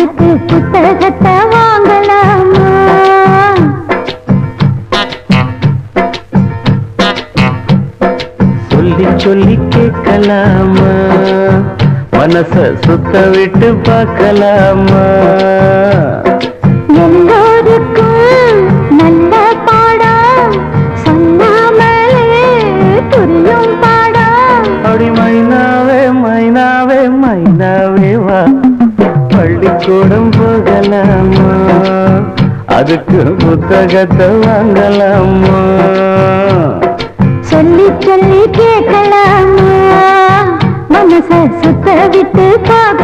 கொடுத்து புத்தகத்தை வாங்கலாமா? சொல்லி சொல்லி கேட்கலாமா? மனச சுத்த விட்டு பார்க்கலாமா? எல்லோருக்கும் நல்ல மைனாவே மைனாவே மைனாவே வா. பள்ளிக்கூடம் போகலாமா? அதுக்கு புத்தகத்தை வாங்கலாமா? சொல்லி சொல்லி கேட்கலாமா? மனச சுத்த விட்டு பார்க்கலாமா